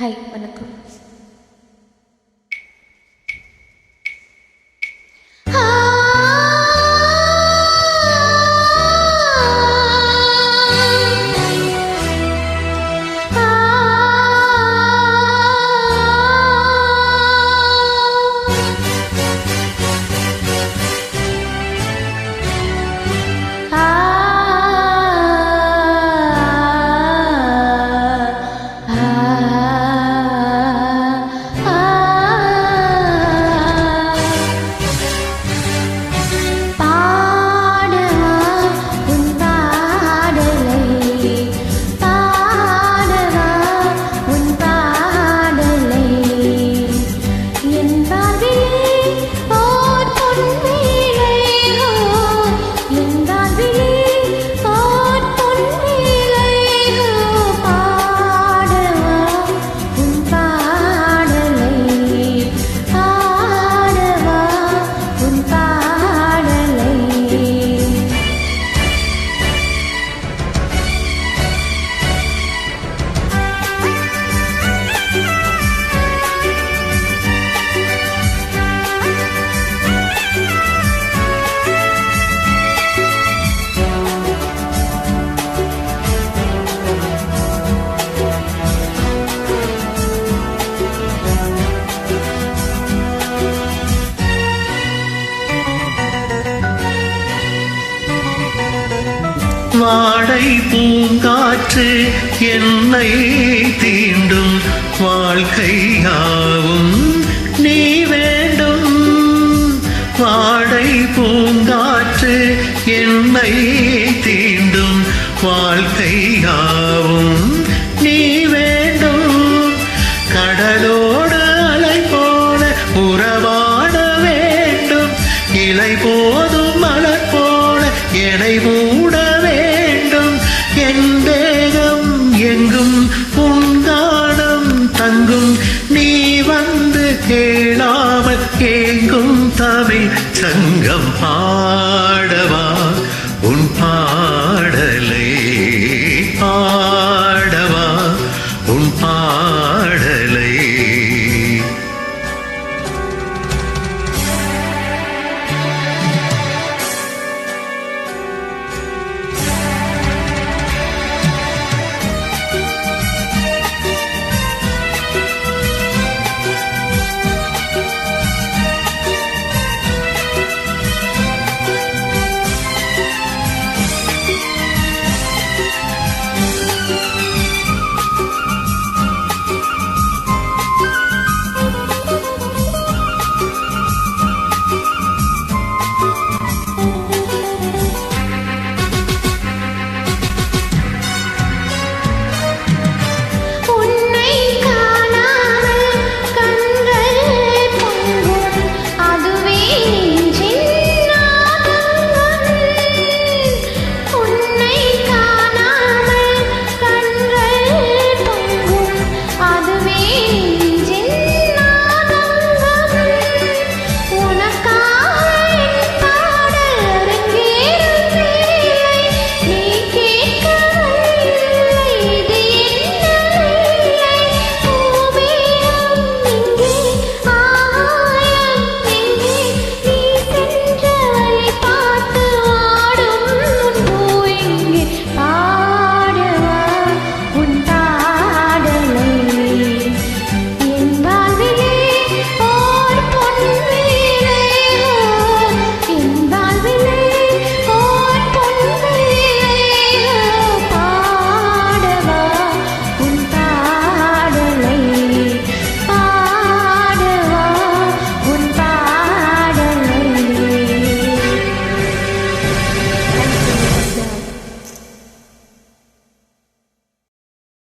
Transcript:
Hi வணக்கம். வாடை பூங்காற்று என்னை தீண்டும். வாழ்க்கையாவும் நீ வேண்டும். வாடை பூங்காற்று என்னை தீண்டும். வாழ்க்கையாவும் நீ வேண்டும். கடலோடு அலை போல உறவாட வேண்டும். இலை போதும் மலர் போல எடை கேளாமல் ஏங்கும் தமிழ் சங்கம் ஆ